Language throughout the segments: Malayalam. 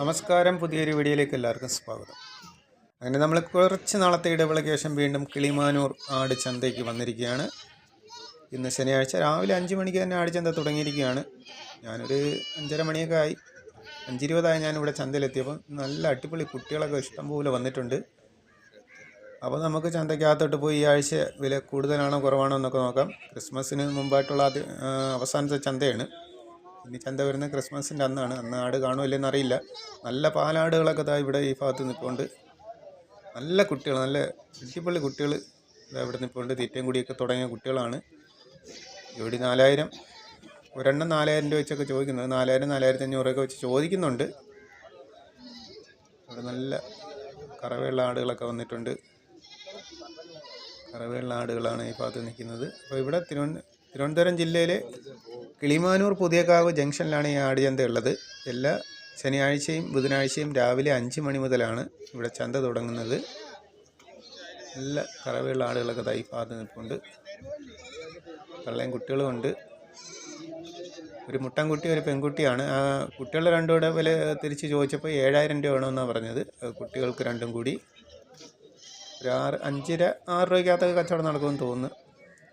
നമസ്കാരം. പുതിയൊരു വീഡിയോയിലേക്ക് എല്ലാവർക്കും സ്വാഗതം. അങ്ങനെ നമ്മൾ കുറച്ച് നാളത്തെ ഇടവേളയ്ക്ക് ശേഷം വീണ്ടും കിളിമാനൂർ ആട് ചന്തയ്ക്ക് വന്നിരിക്കുകയാണ്. ഇന്ന് ശനിയാഴ്ച രാവിലെ അഞ്ച് മണിക്ക് തന്നെ ആട് ചന്ത തുടങ്ങിയിരിക്കുകയാണ്. ഞാനൊരു അഞ്ചര മണിയൊക്കെ ആയി. അഞ്ചിരുപതായി ഞാൻ ഇവിടെ ചന്തയിലെത്തിയപ്പോൾ നല്ല അടിപൊളി കുട്ടികളൊക്കെ ഇഷ്ടംപോലെ വന്നിട്ടുണ്ട്. അപ്പോൾ നമുക്ക് ചന്തയ്ക്കകത്തോട്ട് പോയി ഈ ആഴ്ച വില കൂടുതലാണോ കുറവാണോ എന്നൊക്കെ നോക്കാം. ക്രിസ്മസിന് മുമ്പായിട്ടുള്ള അവസാനത്തെ ചന്തയാണ്. ഇനി ചന്ത വരുന്നത്? ക്രിസ്മസിന്റെ അന്നാണ്. അന്ന് ആട് കാണുമല്ലെന്ന് അറിയില്ല. നല്ല പാലാടുകളൊക്കെ ഇതാ ഇവിടെ ഈ ഭാഗത്ത് നിൽപ്പുണ്ട്. നല്ല കുട്ടികൾ നല്ല ഇടിപ്പള്ളി കുട്ടികൾ ഇതാ ഇവിടെ നിൽപ്പുണ്ട്. തീറ്റയും കൂടിയൊക്കെ തുടങ്ങിയ കുട്ടികളാണ്. ഇവിടെ നാലായിരം ഒരെണ്ണം നാലായിരം രൂപ വെച്ചൊക്കെ ചോദിക്കുന്നത് നാലായിരം നാലായിരത്തി അഞ്ഞൂറൊക്കെ വെച്ച് ചോദിക്കുന്നുണ്ട്. ഇവിടെ നല്ല കറവയുള്ള ആടുകളൊക്കെ വന്നിട്ടുണ്ട്. കറവയുള്ള ആടുകളാണ് ഈ ഭാഗത്ത് നിൽക്കുന്നത്. അപ്പോൾ ഇവിടെ തിരുവന തിരുവനന്തപുരം ജില്ലയിലെ കിളിമാനൂർ പുതിയകാവ് ജംഗ്ഷനിലാണ് ഈ ആടുചന്ത ഉള്ളത് എല്ലാ ശനിയാഴ്ചയും ബുധനാഴ്ചയും രാവിലെ അഞ്ച് മണി മുതലാണ് ഇവിടെ ചന്ത തുടങ്ങുന്നത്. നല്ല കറവയുള്ള ആടുകളൊക്കെ തൈ ഭാഗത്ത് നിൽപ്പുണ്ട്. കള്ളയും കുട്ടികളും ഉണ്ട്. ഒരു മുട്ടൻകുട്ടി ഒരു പെൺകുട്ടിയാണ്. ആ കുട്ടികളുടെ രണ്ടും കൂടെ വില തിരിച്ച് ചോദിച്ചപ്പോൾ ഏഴായിരം രൂപ വേണമെന്നാണ് പറഞ്ഞത്. കുട്ടികൾക്ക് രണ്ടും കൂടി. ഒരു ആറ് അഞ്ചര ആറ് രൂപയ്ക്കകത്തൊക്കെ കച്ചവടം നടക്കുമെന്ന് തോന്നുന്നു.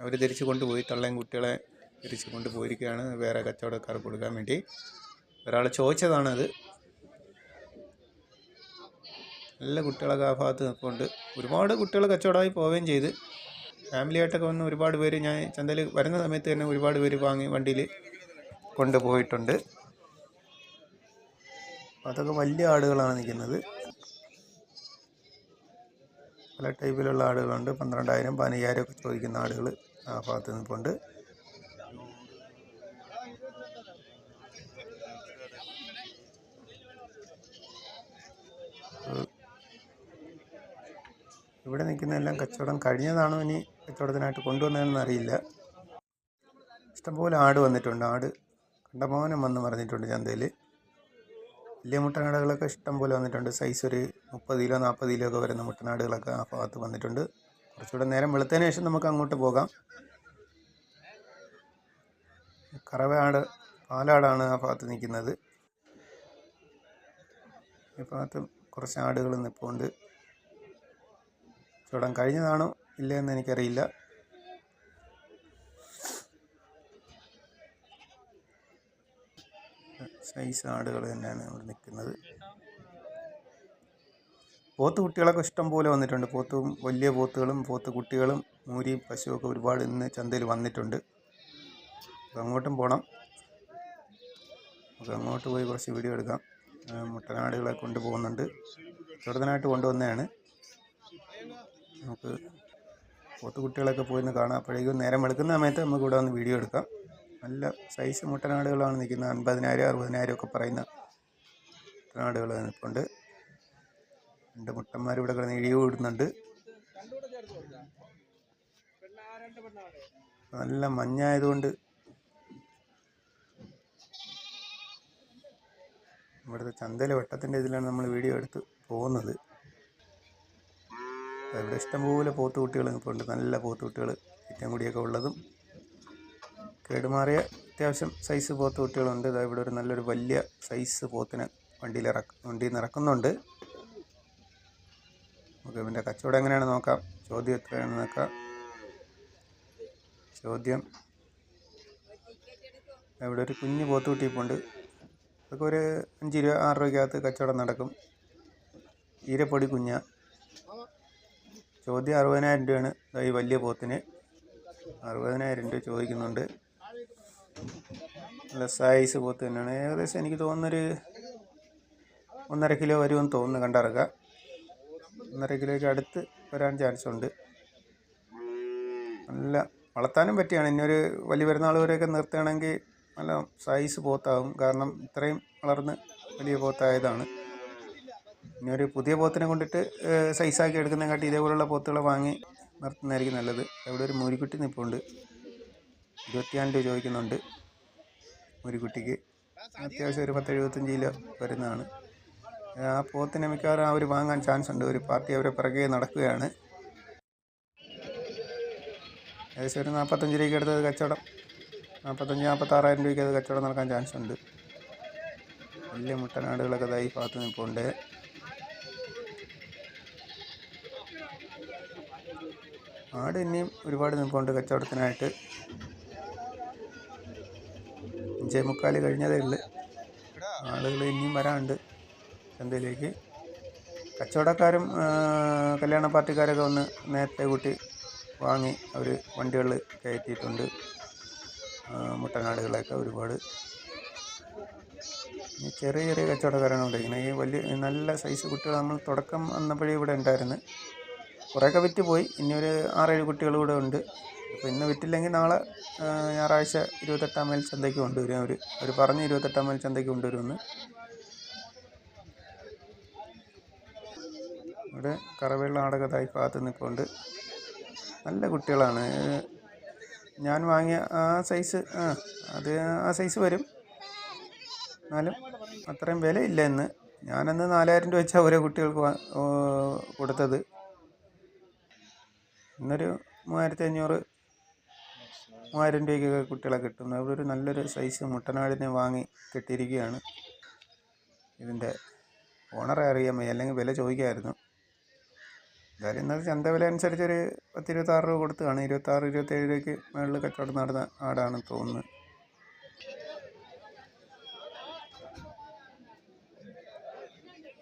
അവർ തിരിച്ച് കൊണ്ടുപോയി തള്ളയും കുട്ടികളെ തിരിച്ച് കൊണ്ടുപോയിരിക്കുകയാണ് വേറെ കച്ചവടക്കാർക്ക് കൊടുക്കാൻ വേണ്ടി. ഒരാൾ ചോദിച്ചതാണത്. നല്ല കുട്ടികളൊക്കെ ആ ഭാഗത്ത് നിൽപ്പുണ്ട്. ഒരുപാട് കുട്ടികൾ കച്ചവടമായി പോവുകയും ചെയ്ത്. ഫാമിലിയായിട്ടൊക്കെ വന്ന് ഒരുപാട് പേര് ഞാൻ ചന്തയിൽ വരുന്ന സമയത്ത് തന്നെ ഒരുപാട് പേര് വാങ്ങി വണ്ടിയിൽ കൊണ്ടുപോയിട്ടുണ്ട്. അതൊക്കെ വലിയ ആടുകളാണ് നിൽക്കുന്നത്. പല ടൈപ്പിലുള്ള ആടുകളുണ്ട്. പന്ത്രണ്ടായിരം പതിനയ്യായിരം ഒക്കെ ചോദിക്കുന്ന ആടുകൾ ആ ഭാഗത്ത് നിൽപ്പുണ്ട്. ഇവിടെ നിൽക്കുന്നതെല്ലാം കച്ചവടം കഴിഞ്ഞതാണോ ഇനി കച്ചവടത്തിനായിട്ട് കൊണ്ടുവന്നതെന്ന് അറിയില്ല. ഇഷ്ടംപോലെ ആട് വന്നിട്ടുണ്ട്. ആട് കണ്ടമാനം വന്ന് പറഞ്ഞിട്ടുണ്ട് ചന്തയിൽ വലിയ മുട്ടനാടുകളൊക്കെ ഇഷ്ടംപോലെ വന്നിട്ടുണ്ട്. സൈസ് ഒരു മുപ്പത് കിലോ നാൽപ്പത് കിലോ ഒക്കെ വരുന്ന മുട്ടനാടുകളൊക്കെ ആ ഭാഗത്ത് വന്നിട്ടുണ്ട്. കുറച്ചുകൂടെ നേരം വെളുത്തതിന് ശേഷം നമുക്ക് അങ്ങോട്ട് പോകാം. കറവയാട് പാലാടാണ് ആ ഭാഗത്ത് നിൽക്കുന്നത്. ഈ ഭാഗത്ത് കുറച്ച് ആടുകൾ നിൽപ്പുണ്ട് ചുടം കഴിഞ്ഞതാണോ ഇല്ലയെന്ന് എനിക്കറിയില്ല. സൈസ് ആടുകൾ തന്നെയാണ് ഇവിടെ നിൽക്കുന്നത്. പോത്ത് കുട്ടികളൊക്കെ ഇഷ്ടം പോലെ വന്നിട്ടുണ്ട്. പോത്തും വലിയ പോത്തുകളും പോത്ത് കുട്ടികളും മൂരിയും പശുവൊക്കെ ഒരുപാട് ഇന്ന് ചന്തയിൽ വന്നിട്ടുണ്ട്. അങ്ങോട്ടും പോകണം നമുക്ക് അങ്ങോട്ട് പോയി കുറച്ച് വീഡിയോ എടുക്കാം. മുട്ടനാടുകളെ കൊണ്ടുപോകുന്നുണ്ട്. ചെറുതനായിട്ട് കൊണ്ടുവന്നതാണ്. നമുക്ക് പോത്ത് കുട്ടികളൊക്കെ പോയി ഒന്ന് കാണാം. അപ്പോഴേക്കും നേരം വെളുക്കുന്ന സമയത്ത് നമുക്ക് ഇവിടെ വന്ന് വീഡിയോ എടുക്കാം. നല്ല സൈസ് മുട്ടനാടുകളാണ് നിൽക്കുന്നത്. അൻപതിനായിരം അറുപതിനായിരം ഒക്കെ പറയുന്ന മുട്ടനാടുകൾ നിൽപ്പുണ്ട്. രണ്ട് മുട്ടന്മാർ ഇവിടെ കിടന്ന് ഇഴിവ് വിടുന്നുണ്ട് നല്ല മഞ്ഞായതുകൊണ്ട് ഇവിടുത്തെ ചന്തയിലെ വെട്ടത്തിന്റെ ഇതിലാണ് നമ്മൾ വീഡിയോ എടുത്ത് പോകുന്നത്. ഇവിടെ ഇഷ്ടംപോലെ പോത്തുകുട്ടികൾ ഉണ്ട് നല്ല പോത്തുകുട്ടികൾ ഏറ്റവും കൂടിയൊക്കെ ഉള്ളതും. കേടുമാറിയ അത്യാവശ്യം സൈസ് പോത്തുകുട്ടികളുണ്ട്. ഇതാ ഇവിടെ ഒരു നല്ലൊരു വലിയ സൈസ് പോത്തിനെ വണ്ടിയിൽ ഇറക്ക വണ്ടിയിൽ നിന്ന് ഇറക്കുന്നുണ്ട്. നമുക്ക് ഇവന്റെ കച്ചവടം എങ്ങനെയാണ് നോക്കാം. ചോദ്യം എത്രയാണെന്ന് നോക്കാം. ചോദ്യം. ഇവിടെ ഒരു കുഞ്ഞ് പോത്തുകുട്ടി ഇപ്പോൾ ഉണ്ട്. അതൊക്കെ ഒരു അഞ്ച് രൂപ ആറ് രൂപയ്ക്കകത്ത് കച്ചവടം നടക്കും. ഈരപ്പൊടി കുഞ്ഞ. ചോദ്യം അറുപതിനായിരം രൂപയാണ്. ഈ വലിയ പോത്തിന്. അറുപതിനായിരം രൂപ ചോദിക്കുന്നുണ്ട്. നല്ല സൈസ് പോത്ത് തന്നെയാണ്. ഏകദേശം എനിക്ക് തോന്നുന്നൊരു ഒന്നര കിലോ വരുമെന്ന് തോന്നുന്നു കണ്ടിറക്കുക ഒന്നര കിലോയ്ക്ക് അടുത്ത് വരാൻ ചാൻസ് ഉണ്ട്. നല്ല വളർത്താനും പറ്റിയാണ്. ഇനിയൊരു വലിയ പെരുന്നാൾ വരെയൊക്കെ നിർത്തുകയാണെങ്കിൽ നല്ല സൈസ് പോത്താകും. കാരണം ഇത്രയും വളർന്ന് വലിയ പോത്തായതാണ്. ഇനി ഒരു പുതിയ പോത്തിനെ കൊണ്ടിട്ട് സൈസാക്കി എടുക്കുന്നതിനെക്കാട്ടി ഇതേപോലുള്ള പോത്തുകളെ വാങ്ങി നിർത്തുന്നതായിരിക്കും നല്ലത്. അവിടെ ഒരു മൂരിക്കുട്ടി നിൽപ്പുണ്ട് ഇരുപത്തിയാറ് രൂപ ചോദിക്കുന്നുണ്ട് മൂരിക്കുട്ടിക്ക്. അത്യാവശ്യം ഒരു പത്ത് എഴുപത്തഞ്ച് കിലോ വരുന്നതാണ്. ആ പോത്തിനെ മിക്കവാറും അവർ വാങ്ങാൻ ചാൻസ് ഉണ്ട്. ഒരു പാർട്ടി അവരെ പിറകെ നടക്കുകയാണ്. ഏകദേശം ഒരു നാൽപ്പത്തഞ്ച് രൂപയ്ക്ക് എടുത്തത് കച്ചവടം. നാൽപ്പത്തഞ്ച് നാൽപ്പത്താറായിരം രൂപയ്ക്ക് അത് കച്ചവടം നടക്കാൻ ചാൻസ് ഉണ്ട്. വലിയ മുട്ടനാടുകളൊക്കെ ഇതായി ഭാഗത്ത് നിൽപ്പുണ്ട് ആട് ഇനിയും ഒരുപാട് നിൽപ്പുണ്ട് കച്ചവടത്തിനായിട്ട്. അഞ്ചേ മുക്കാൽ കഴിഞ്ഞതേ ഉള്ളു. ആളുകൾ ഇനിയും വരാനുണ്ട് ചന്തയിലേക്ക്. കച്ചവടക്കാരും കല്യാണ പാർട്ടിക്കാരൊക്കെ വന്ന് നേരത്തെ കൂട്ടി വാങ്ങി അവർ വണ്ടികളിൽ കയറ്റിയിട്ടുണ്ട്. മുട്ടനാടുകളൊക്കെ ഒരുപാട്. ചെറിയ ചെറിയ കച്ചവടക്കാരാണ് ഇവിടെ ഇങ്ങനെ ഈ വലിയ നല്ല സൈസ് കുട്ടികൾ നമ്മൾ തുടക്കം വന്നപ്പോഴേ ഇവിടെ ഉണ്ടായിരുന്നു. കുറേയൊക്കെ വിറ്റ് പോയി. ഇനി ഒരു ആറേഴ് കുട്ടികൾ കൂടെ ഉണ്ട്. അപ്പോൾ ഇന്ന് വിറ്റില്ലെങ്കിൽ നാളെ ഞായറാഴ്ച ഇരുപത്തെട്ടാം മൈൽ ചന്തയ്ക്ക് കൊണ്ടുവരും അവർ അവർ പറഞ്ഞ് ഇരുപത്തെട്ടാം മൈൽ ചന്തയ്ക്ക് കൊണ്ടുവരുമെന്ന്. ഇവിടെ കറവെള്ള ആടകതായി കാത്ത് നിൽപ്പുണ്ട്. നല്ല കുട്ടികളാണ്. ഞാൻ വാങ്ങിയ ആ സൈസ് ആ അത് ആ സൈസ് വരും. എന്നാലും അത്രയും വിലയില്ല ഇന്ന്. ഞാനന്ന് നാലായിരം രൂപ വെച്ചാൽ ഓരോ കുട്ടികൾക്ക് കൊടുത്തത്. ഇന്നൊരു മൂവായിരത്തി അഞ്ഞൂറ് മൂവായിരം രൂപയ്ക്കൊക്കെ കുട്ടികളെ കിട്ടുന്നു. അവിടെ ഒരു നല്ലൊരു സൈസ് മുട്ടനാടിനെ വാങ്ങി കിട്ടിയിരിക്കുകയാണ്. ഇതിന്റെ ഓണറെ അറിയാൻ വയ്യ. അല്ലെങ്കിൽ വില ചോദിക്കായിരുന്നു. എന്തായാലും ഇന്നത്തെ ചന്ത വില അനുസരിച്ചൊരു പത്ത് ഇരുപത്താറ് രൂപ കൊടുത്തതാണ് ഇരുപത്താറ് ഇരുപത്തേഴ് രൂപയ്ക്ക് മുകളിൽ കച്ചവടം നടന്ന ആടാണ് തോന്നുന്നത്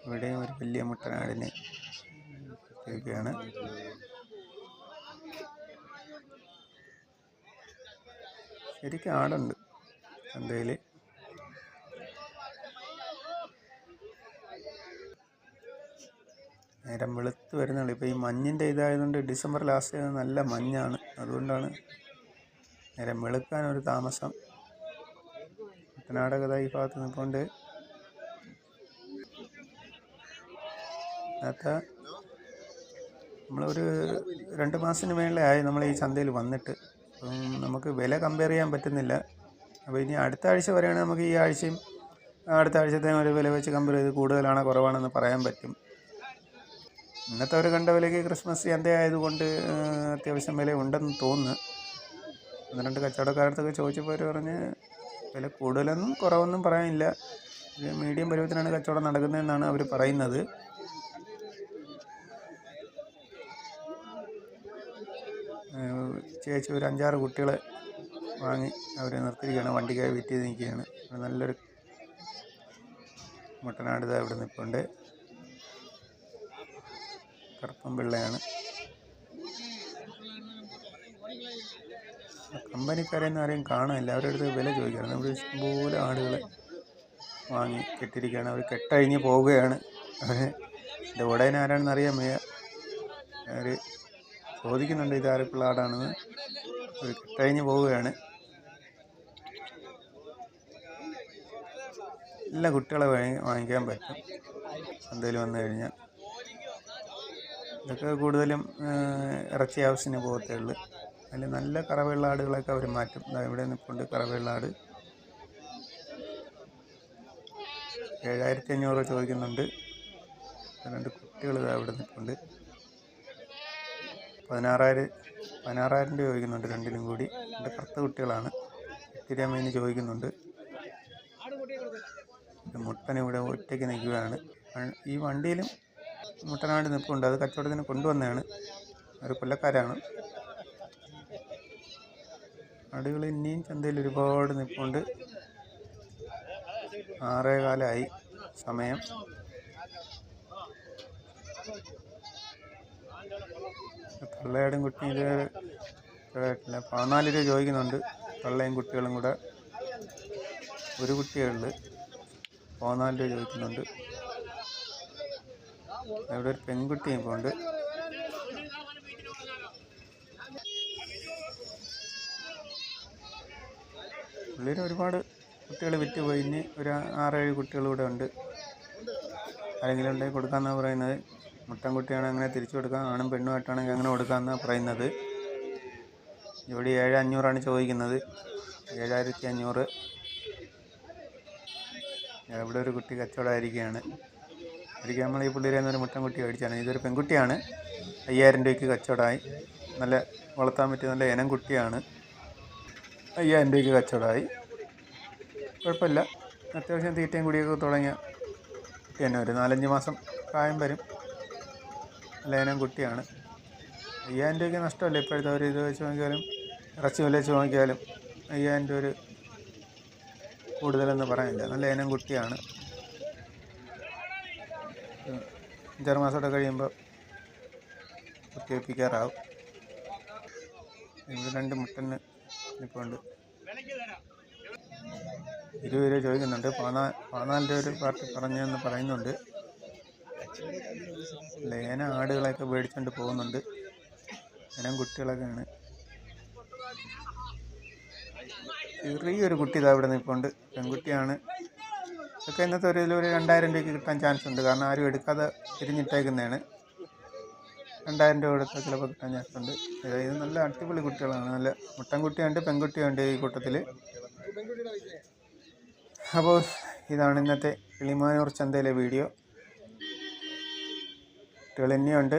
ഇവിടെയും ഒരു വലിയ മുട്ടനാടിനെ ഇരിക്കുകയാണ് ശരിക്കും ആടുണ്ട് ചന്തയിൽ നേരം വെളുത്ത് വരുന്നുള്ളൂ ഇപ്പോൾ ഈ മഞ്ഞിന്റെ ഇതായതുകൊണ്ട് ഡിസംബർ ലാസ്റ്റ് നല്ല മഞ്ഞാണ്. അതുകൊണ്ടാണ് നേരം വെളുക്കാൻ ഒരു താമസം. കുട്ടനാടകത ഈ ഭാഗത്ത് നിൽക്കൊണ്ട് നേരത്തെ നമ്മളൊരു രണ്ട് മാസത്തിന് മേളിലായി നമ്മൾ ഈ ചന്തയിൽ വന്നിട്ട്. അപ്പം നമുക്ക് വില കമ്പയർ ചെയ്യാൻ പറ്റുന്നില്ല. അപ്പോൾ ഇനി അടുത്ത ആഴ്ച വരെയാണ് നമുക്ക് ഈ ആഴ്ചയും അടുത്ത ആഴ്ചത്തെ ഒരു വില വെച്ച് കമ്പയർ ചെയ്ത് കൂടുതലാണോ കുറവാണെന്ന് പറയാൻ പറ്റും. ഇന്നത്തെ അവർ കണ്ട വിലയ്ക്ക് ക്രിസ്മസ് ചന്ത ആയതുകൊണ്ട് അത്യാവശ്യം വില ഉണ്ടെന്ന് തോന്നുന്നു. ഒന്ന് രണ്ട് കച്ചവടക്കാരത്തൊക്കെ ചോദിച്ചപ്പോൾ അവർ പറഞ്ഞ് വില കൂടുതലൊന്നും കുറവൊന്നും പറയാനില്ല. മീഡിയം പരുവത്തിനാണ് കച്ചവടം നടക്കുന്നതെന്നാണ് അവർ പറയുന്നത്. ചേച്ചി ഒരു അഞ്ചാറ് കുട്ടികളെ വാങ്ങി അവരെ നിർത്തിയിരിക്കുകയാണ്. വണ്ടിക്കായി ചെയ്ത് നിൽക്കുകയാണ്. നല്ലൊരു മുട്ടനാട് ഇതാ ഇവിടെ നിൽപ്പുണ്ട്. കറുപ്പം പിള്ളയാണ്. കമ്പനിക്കാരെയൊന്നും ആരെയും കാണാനില്ല അവരുടെ അടുത്ത് വില ചോദിക്കുകയാണ്. നമ്മൾ ഇഷ്ടംപോലെ ആടുകളെ വാങ്ങി കെട്ടിരിക്കുകയാണ് അവർ കെട്ടഴിഞ്ഞ് പോവുകയാണ്. അവർ ഉടനെ ആരാണെന്ന് അറിയാൻ വയ്യ. അവർ ചോദിക്കുന്നുണ്ട് ഇത് ആരൊക്കെയുള്ള അവർ പോവുകയാണ്. എല്ലാ കുട്ടികളെ വാങ്ങിക്കാൻ പറ്റും. ചന്തയിൽ വന്നു കഴിഞ്ഞാൽ. ഇതൊക്കെ കൂടുതലും ഇറച്ചി ആവശ്യത്തിന് പോകത്തേ ഉള്ളൂ. അതിൽ നല്ല കറവയുള്ള ആടുകളൊക്കെ അവർ മാറ്റും. ഇവിടെ നിൽപ്പുണ്ട് കറവയുള്ള ആട് ഏഴായിരത്തി അഞ്ഞൂറ് ചോദിക്കുന്നുണ്ട്. രണ്ട് കുട്ടികൾ ഇവിടെ നിൽപ്പുണ്ട് പതിനാറായിരം പതിനാറായിരം രൂപ ചോദിക്കുന്നുണ്ട് രണ്ടിനും കൂടി. എന്റെ കറുത്ത കുട്ടികളാണ്. എട്ടിരമേന് ചോദിക്കുന്നുണ്ട്. മുട്ടൻ ഇവിടെ ഒറ്റയ്ക്ക് നിൽക്കുകയാണ്. ഈ വണ്ടിയിലും മുട്ടനാട് നിൽപ്പുണ്ട്. അത് കച്ചവടത്തിന് കൊണ്ടുവന്നതാണ്. ഒരു കൊല്ലക്കാരാണ്. ആടുകൾ ഇനിയും ചന്തയിൽ ഒരുപാട് നിൽപ്പുണ്ട്. ആറേ കാലമായി സമയം. തള്ളയാടും കുട്ടിയും ഇത് ആയിട്ടില്ല പതിനാല് രൂപ ചോദിക്കുന്നുണ്ട്. തള്ളയും കുട്ടികളും കൂടെ ഒരു കുട്ടികളിൽ പതിനാല് രൂപ ചോദിക്കുന്നുണ്ട്. ഇവിടെ ഒരു പെൺകുട്ടിയും ഇപ്പോൾ ഉണ്ട്. പുള്ളിയിൽ ഒരുപാട് കുട്ടികൾ വിറ്റ് പോയി ഇനി ഒരു ആറേഴ് കുട്ടികൾ ഇവിടെ ഉണ്ട്. ആരെങ്കിലും ഉണ്ടെങ്കിൽ കൊടുക്കാമെന്നാണ് പറയുന്നത്. മുട്ടൻകുട്ടിയാണെങ്കിൽ അങ്ങനെ തിരിച്ചു കൊടുക്കാം ആണും പെണ്ണുമായിട്ടാണെങ്കിൽ അങ്ങനെ കൊടുക്കാമെന്നാണ് പറയുന്നത്. ജോഡി ഏഴ് അഞ്ഞൂറാണ് ചോദിക്കുന്നത്. ഏഴായിരത്തി അഞ്ഞൂറ് ഇവിടെ ഒരു കുട്ടി കച്ചവടമായിരിക്കുകയാണ്. ഒരിക്കൽ നമ്മൾ ഈ പുള്ളിയിൽ എന്നൊരു ഒരു മുട്ടൻകുട്ടി മേടിച്ചാണ്. ഇതൊരു പെൺകുട്ടിയാണ്. അയ്യായിരം രൂപയ്ക്ക് കച്ചവടമായി. നല്ല വളർത്താൻ പറ്റിയ നല്ല ഇനം കുട്ടിയാണ്. അയ്യായിരം രൂപയ്ക്ക് കച്ചവടമായി. കുഴപ്പമില്ല. അത്യാവശ്യം തീറ്റയും കുടിയൊക്കെ തുടങ്ങിയ കുട്ടി തന്നെ ഒരു നാലഞ്ച് മാസം പ്രായം വരും. നല്ല ഇനം കുട്ടിയാണ് അയ്യായിരം രൂപയ്ക്ക് നഷ്ടമല്ല ഇപ്പോഴത്തെ ഒരു ഇത് വെച്ച് നോക്കിയാലും? ഇറച്ചി വില വെച്ച് നോക്കിയാലും അയ്യായിരം രൂപ ഒരു കൂടുതലെന്ന് പറയാനില്ല. നല്ല ഇനം കുട്ടിയാണ്. അഞ്ചാറ് മാസമൊക്കെ കഴിയുമ്പോൾ കുത്തിവെപ്പിക്കാറാവും ഇവിടെ രണ്ട് മുട്ടന് ഇപ്പോൾ ഉണ്ട് ഇരുപത് രൂപ ചോദിക്കുന്നുണ്ട്. പതിനാല് പതിനാല് രൂപ ഒരു പാർട്ടി പറഞ്ഞെന്ന് പറയുന്നുണ്ട്. ലേന ആടുകളെയൊക്കെ മേടിച്ചുകൊണ്ട് പോകുന്നുണ്ട്. ഇനം കുട്ടികളൊക്കെയാണ്. ചെറിയൊരു കുട്ടി ഇതാ ഇവിടെ നിൽപ്പുണ്ട്. പെൺകുട്ടിയാണ്. ഇതൊക്കെ ഇന്നത്തെ ഒരു ഇതിലൊരു രണ്ടായിരം രൂപയ്ക്ക് കിട്ടാൻ ചാൻസ് ഉണ്ട്. കാരണം ആരും എടുക്കാതെ തിരിഞ്ഞിട്ടേക്കുന്നതാണ്. രണ്ടായിരം രൂപ കൊടുത്താൽ ചിലപ്പോൾ കിട്ടാൻ ചാൻസ് ഉണ്ട്. ഇത് നല്ല അടിപൊളി കുട്ടികളാണ്. നല്ല മുട്ടൻകുട്ടിയുണ്ട് പെൺകുട്ടിയുണ്ട് ഈ കൂട്ടത്തിൽ അപ്പോൾ ഇതാണ് ഇന്നത്തെ കിളിമാനൂർ ചന്തയിലെ വീഡിയോ. കുട്ടികൾ ഇനിയുണ്ട്